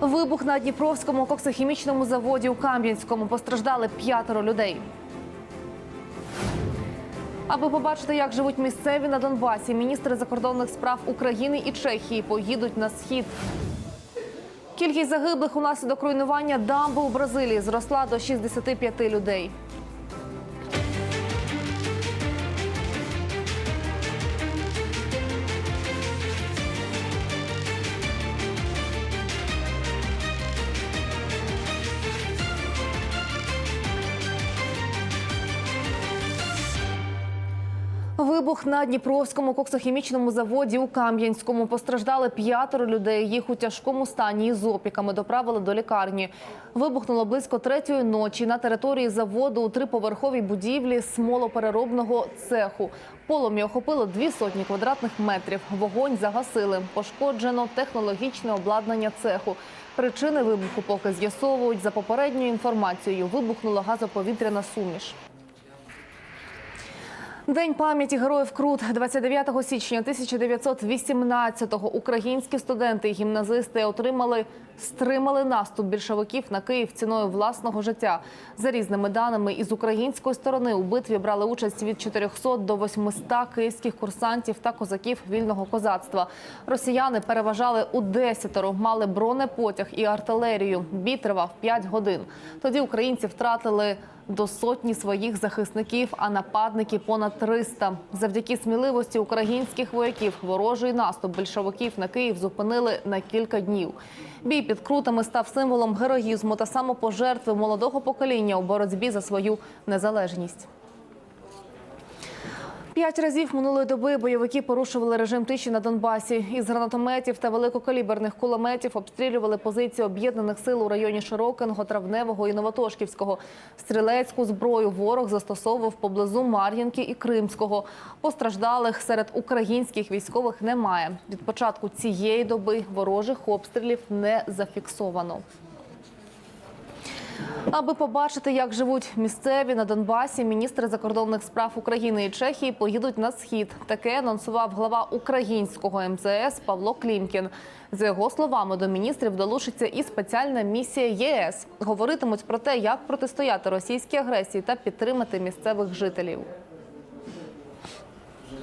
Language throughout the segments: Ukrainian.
Вибух на Дніпровському коксохімічному заводі у Кам'янському постраждали п'ятеро людей. Аби побачити, як живуть місцеві на Донбасі, міністри закордонних справ України і Чехії поїдуть на схід. Кількість загиблих унаслідок руйнування дамби у Бразилії зросла до 65 людей. Вибух на Дніпровському коксохімічному заводі у Кам'янському постраждали п'ятеро людей. Їх у тяжкому стані із опіками доправили до лікарні. Вибухнуло близько третьої ночі на території заводу у триповерховій будівлі смолопереробного цеху. Полум'я охопило дві сотні квадратних метрів. Вогонь загасили. Пошкоджено технологічне обладнання цеху. Причини вибуху поки з'ясовують. За попередньою інформацією, вибухнула газоповітряна суміш. День пам'яті героїв Крут. 29 січня 1918-го українські студенти і гімназисти отримали стримали наступ більшовиків на Київ ціною власного життя. За різними даними із української сторони у битві брали участь від 400 до 800 київських курсантів та козаків вільного козацтва. Росіяни переважали у десятеро, мали бронепотяг і артилерію. Бій тривав 5 годин. Тоді українці втратили до сотні своїх захисників, а нападники понад 300. Завдяки сміливості українських вояків ворожий наступ більшовиків на Київ зупинили на кілька днів. Бій під крутами став символом героїзму та самопожертви молодого покоління у боротьбі за свою незалежність. П'ять разів минулої доби бойовики порушували режим тиші на Донбасі. Із гранатометів та великокаліберних кулеметів обстрілювали позиції об'єднаних сил у районі Широкиного, Травневого і Новотошківського. Стрілецьку зброю ворог застосовував поблизу Мар'їнки і Кримського. Постраждалих серед українських військових немає. Від початку цієї доби ворожих обстрілів не зафіксовано. Аби побачити, як живуть місцеві на Донбасі, міністри закордонних справ України і Чехії поїдуть на схід. Таке анонсував глава українського МЗС Павло Клімкін. За його словами, до міністрів долучиться і спеціальна місія ЄС. Говоритимуть про те, як протистояти російській агресії та підтримати місцевих жителів.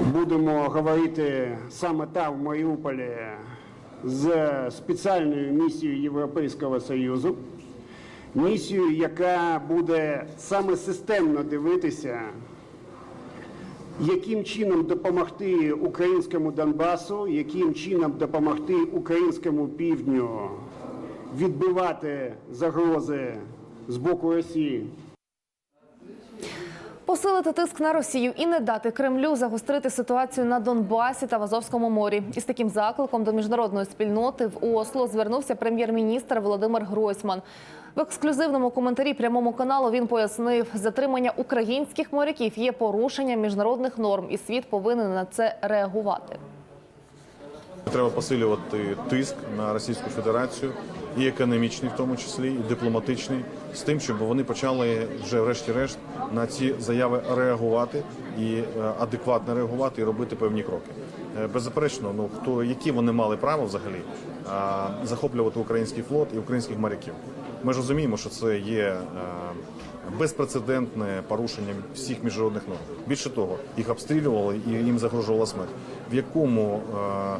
Будемо говорити саме там, в Маріуполі, з спеціальною місією Європейського Союзу. Місією, яка буде саме системно дивитися, яким чином допомогти українському Донбасу, яким чином допомогти українському півдню відбивати загрози з боку Росії. Посилити тиск на Росію і не дати Кремлю загострити ситуацію на Донбасі та в Азовському морі. Із таким закликом до міжнародної спільноти в Осло звернувся прем'єр-міністр Володимир Гройсман. В ексклюзивному коментарі прямому каналу він пояснив, затримання українських моряків є порушенням міжнародних норм, і світ повинен на це реагувати. Треба посилювати тиск на Російську Федерацію, і економічний, в тому числі, і дипломатичний, з тим, щоб вони почали вже, врешті-решт, на ці заяви реагувати і е, адекватно реагувати і робити певні кроки. Е, Беззаперечно, ну хто які вони мали право взагалі захоплювати український флот і українських моряків. Ми ж розуміємо, що це є е, безпрецедентне порушення всіх міжнародних норм. Більше того, їх обстрілювали і їм загрожувала смерть. В якому е, е,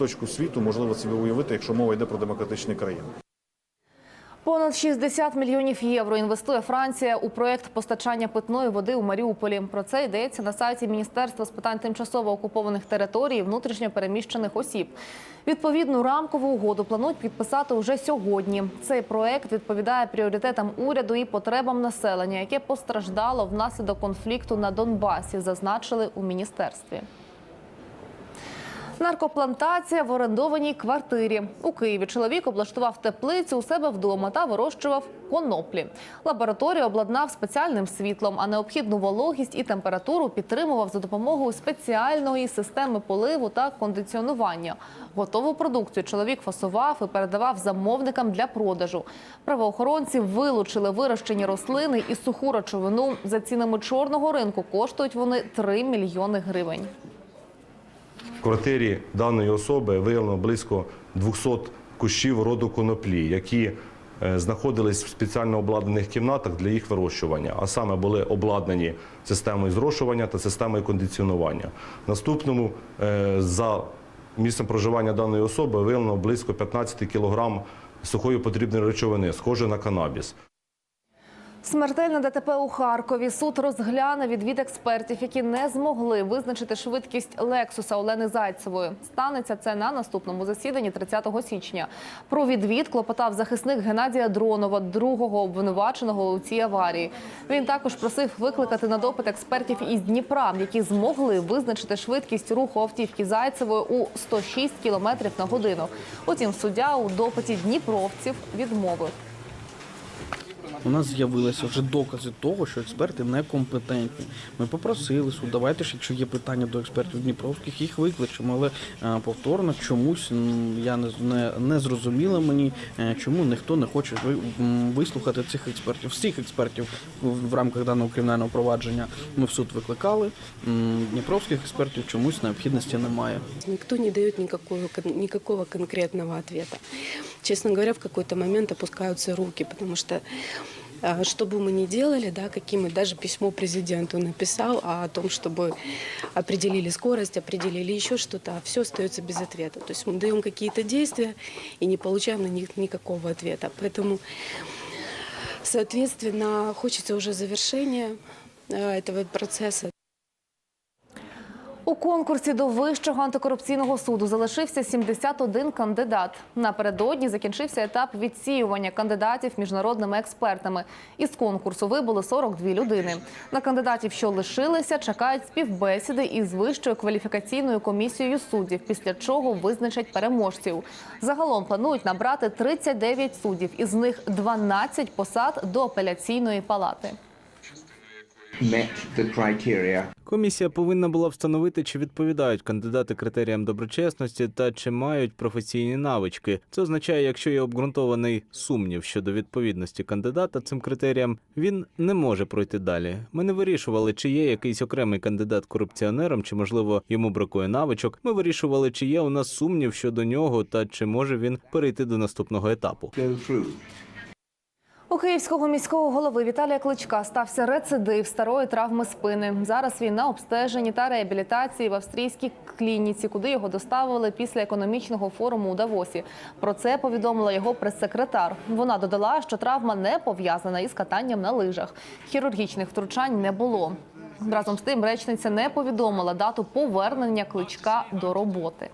куточку світу можливо собі уявити, якщо мова йде про демократичні країни? Понад 60 мільйонів євро інвестує Франція у проєкт постачання питної води у Маріуполі. Про це йдеться на сайті Міністерства з питань тимчасово окупованих територій і внутрішньо переміщених осіб. Відповідну рамкову угоду планують підписати уже сьогодні. Цей проєкт відповідає пріоритетам уряду і потребам населення, яке постраждало внаслідок конфлікту на Донбасі, зазначили у міністерстві. Наркоплантація в орендованій квартирі у Києві. Чоловік облаштував теплицю у себе вдома та вирощував коноплі. Лабораторію обладнав спеціальним світлом, а необхідну вологість і температуру підтримував за допомогою спеціальної системи поливу та кондиціонування. Готову продукцію чоловік фасував і передавав замовникам для продажу. Правоохоронці вилучили вирощені рослини і суху речовину. За цінами чорного ринку коштують вони 3 мільйони гривень. Квартирі даної особи виявлено близько 200 кущів роду коноплі, які е, знаходились в спеціально обладнаних кімнатах для їх вирощування, а саме були обладнані системою зрошування та системою кондиціонування. Наступному е, за місцем проживання даної особи виявлено близько 15 кг сухої потрібної речовини, схожої на канабіс. Смертельне ДТП у Харкові. Суд розгляне відвід експертів, які не змогли визначити швидкість Лексуса Олени Зайцевої. Станеться це на наступному засіданні 30 січня. Про відвід клопотав захисник Геннадія Дронова, другого обвинуваченого у цій аварії. Він також просив викликати на допит експертів із Дніпра, які змогли визначити швидкість руху автівки Зайцевої у 106 км на годину. Утім, суддя у допиті дніпровців відмовив. У нас з'явилися вже докази того, що експерти некомпетентні. Ми попросили суд, давайте ж, якщо є питання до експертів Дніпровських, їх викличемо. Але е, повторно чомусь я не, не, не зрозуміла мені, е, чому ніхто не хоче вислухати цих експертів. Всіх експертів в, рамках даного кримінального провадження ми в суд викликали. Дніпровських експертів чомусь необхідності немає. Никто не дает никакого, кон- никакого конкретного ответа. Честно говоря, в какой-то момент опускаются руки, потому что а, что бы мы ни делали, да, каким мы даже письмо президенту написал а о том, чтобы определили скорость, определили еще что-то, а все остается без ответа. То есть мы даем какие-то действия и не получаем на них никакого ответа. Поэтому, соответственно, хочется уже завершения а, этого процесса. У конкурсі до Вищого антикорупційного суду залишився 71 кандидат. Напередодні закінчився етап відсіювання кандидатів міжнародними експертами. Із конкурсу вибули 42 людини. На кандидатів, що лишилися, чекають співбесіди із Вищою кваліфікаційною комісією суддів, після чого визначать переможців. Загалом планують набрати 39 суддів, із них 12 посад до апеляційної палати. Met the criteria Комісія повинна була встановити, чи відповідають кандидати критеріям доброчесності та чи мають професійні навички. Це означає, якщо є обґрунтований сумнів щодо відповідності кандидата цим критеріям, він не може пройти далі. Ми не вирішували, чи є якийсь окремий кандидат корупціонером, чи можливо йому бракує навичок. Ми вирішували, чи є у нас сумнів щодо нього, та чи може він перейти до наступного етапу. Київського міського голови Віталія Кличка стався рецидив старої травми спини. Зараз він на обстеженні та реабілітації в австрійській клініці, куди його доставили після економічного форуму у Давосі. Про це повідомила його прес-секретар. Вона додала, що травма не пов'язана із катанням на лижах. Хірургічних втручань не було. Разом з тим, речниця не повідомила дату повернення кличка до роботи.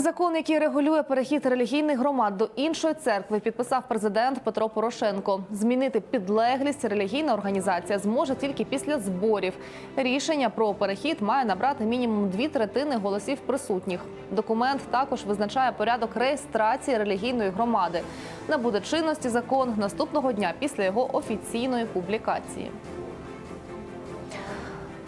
Закон, який регулює перехід релігійних громад до іншої церкви, підписав президент Петро Порошенко. Змінити підлеглість релігійна організація зможе тільки після зборів. Рішення про перехід має набрати мінімум дві третини голосів присутніх. Документ також визначає порядок реєстрації релігійної громади. Набуде чинності закон наступного дня після його офіційної публікації.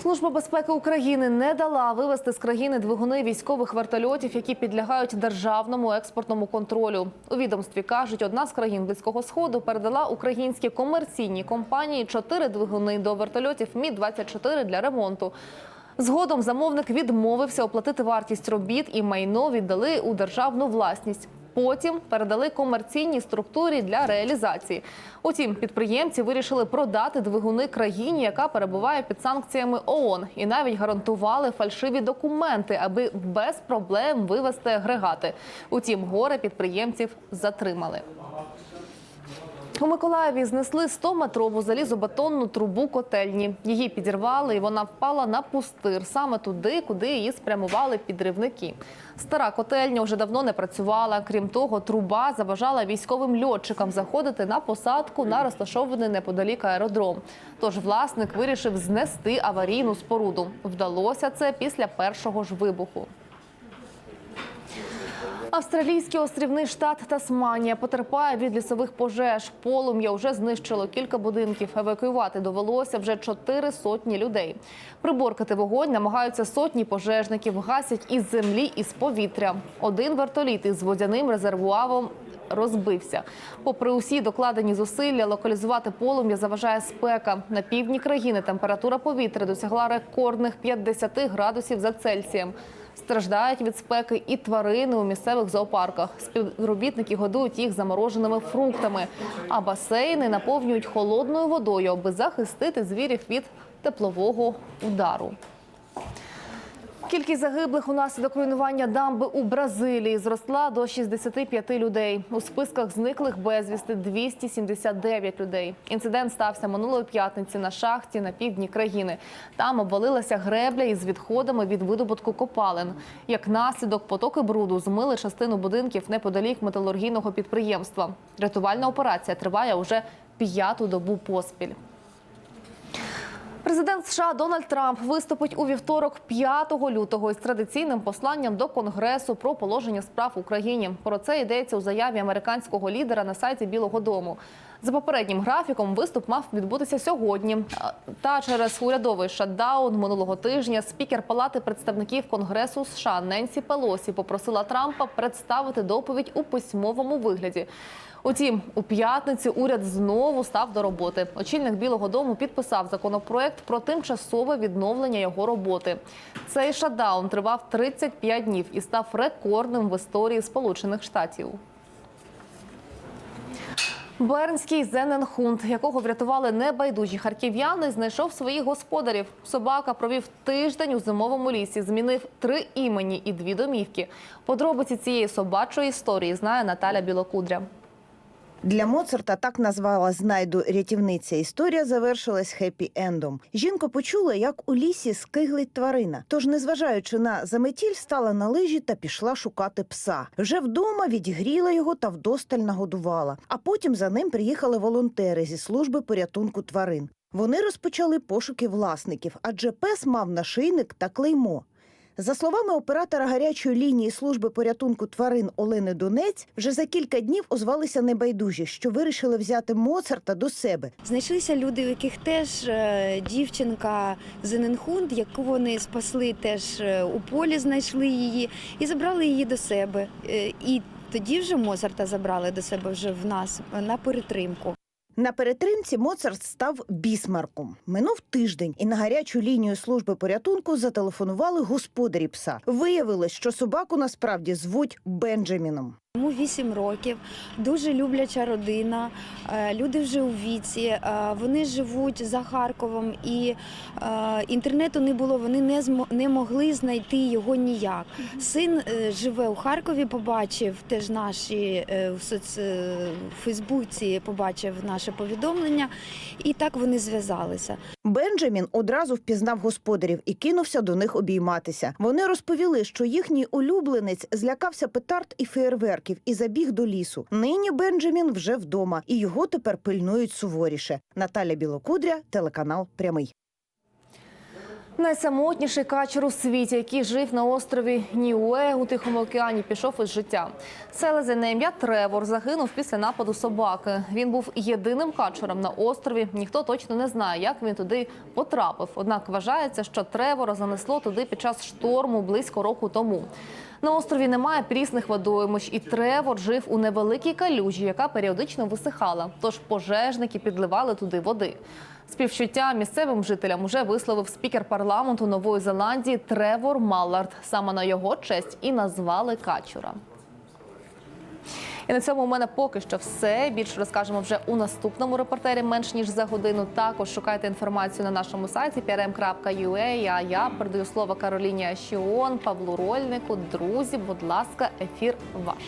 Служба безпеки України не дала вивести з країни двигуни військових вертольотів, які підлягають державному експортному контролю. У відомстві кажуть, одна з країн близького сходу передала українські комерційні компанії чотири двигуни до вертольотів Мі 24 для ремонту. Згодом замовник відмовився оплатити вартість робіт і майно віддали у державну власність. Потім передали комерційній структурі для реалізації. Утім, підприємці вирішили продати двигуни країні, яка перебуває під санкціями ООН, і навіть гарантували фальшиві документи, аби без проблем вивести агрегати. Утім, горе підприємців затримали. У Миколаєві знесли 100-метрову залізобетонну трубу котельні. Її підірвали, і вона впала на пустир саме туди, куди її спрямували підривники. Стара котельня вже давно не працювала. Крім того, труба заважала військовим льотчикам заходити на посадку на розташований неподалік аеродром. Тож власник вирішив знести аварійну споруду. Вдалося це після першого ж вибуху. Австралійський острівний штат Тасманія потерпає від лісових пожеж. Полум'я вже знищило кілька будинків. Евакуювати довелося вже чотири сотні людей. Приборкати вогонь намагаються сотні пожежників, гасять із землі і з повітря. Один вертоліт із водяним резервуаром розбився. Попри усі докладені зусилля, локалізувати полум'я заважає спека. На півдні країни температура повітря досягла рекордних 50 градусів за Цельсієм. Страждають від спеки і тварини у місцевих зоопарках. Співробітники годують їх замороженими фруктами, а басейни наповнюють холодною водою, аби захистити звірів від теплового удару. Кількість загиблих унаслідок руйнування дамби у Бразилії зросла до 65 людей. У списках зниклих безвісти 279 людей. Інцидент стався минулої п'ятниці на шахті на півдні країни. Там обвалилася гребля із відходами від видобутку копалин. Як наслідок, потоки бруду змили частину будинків неподалік металургійного підприємства. Рятувальна операція триває уже п'яту добу поспіль. Президент США Дональд Трамп виступить у вівторок 5 лютого із традиційним посланням до Конгресу про положення справ в Україні. Про це йдеться у заяві американського лідера на сайті Білого Дому. За попереднім графіком виступ мав відбутися сьогодні. Та через урядовий шатдаун минулого тижня спікер Палати представників Конгресу США Ненсі Пелосі попросила Трампа представити доповідь у письмовому вигляді. Утім, у п'ятницю уряд знову став до роботи. Очільник Білого Дому підписав законопроект про тимчасове відновлення його роботи. Цей шатдаун тривав 35 днів і став рекордним в історії Сполучених Штатів. Бернський зененхунд, якого врятували небайдужі харків'яни, знайшов своїх господарів. Собака провів тиждень у зимовому лісі, змінив три імені і дві домівки. Подробиці цієї собачої історії знає Наталя Білокудря. Для Моцарта так назвала знайду рятівниця. Історія завершилась хеппі-ендом. Жінка почула, як у лісі скиглить тварина. Тож, незважаючи на заметіль, стала на лижі та пішла шукати пса. Вже вдома відігріла його та вдосталь нагодувала. А потім за ним приїхали волонтери зі служби порятунку тварин. Вони розпочали пошуки власників, адже пес мав нашийник та клеймо. За словами оператора гарячої лінії служби порятунку тварин Олени Донець, вже за кілька днів озвалися небайдужі, що вирішили взяти Моцарта до себе. Знайшлися люди, у яких теж е, дівчинка Зененхунд, яку вони спасли теж е, у полі, знайшли її і забрали її до себе. Е, І тоді вже Моцарта забрали до себе вже в нас на перетримку. На перетримці Моцарт став бісмарком. Минув тиждень, і на гарячу лінію служби порятунку зателефонували господарі пса. Виявилось, що собаку насправді звуть Бенджаміном. Йому 8 років, дуже любляча родина. е, Люди вже у віці. е, Вони живуть за Харковом, і е, інтернету не було. Вони не не могли знайти його ніяк. Син живе у Харкові, побачив теж наші в соц... Фейсбуці, побачив наше повідомлення, і так вони зв'язалися. Бенджамін одразу впізнав господарів і кинувся до них обійматися. Вони розповіли, що їхній улюбленець злякався петард і феєрверків і забіг до лісу. Нині Бенджамін вже вдома, і його тепер пильнують суворіше. Наталя Білокудря, телеканал Прямий. Найсамотніший качер у світі, який жив на острові Ніуе у Тихому океані, пішов із життя. Селезень на ім'я Тревор загинув після нападу собаки. Він був єдиним качером на острові. Ніхто точно не знає, як він туди потрапив. Однак вважається, що Тревора занесло туди під час шторму близько року тому. На острові немає прісних водоймищ, і Тревор жив у невеликій калюжі, яка періодично висихала. Тож пожежники підливали туди води. Співчуття місцевим жителям уже висловив спікер парламенту Нової Зеландії Тревор Маллард. Саме на його честь і назвали качура. І на цьому у мене поки що все. Більше розкажемо вже у наступному репортері менш ніж за годину. Також шукайте інформацію на нашому сайті prm.ua. А я передаю слово Кароліні Ашіон, Павлу Рольнику. Друзі, будь ласка, ефір ваш.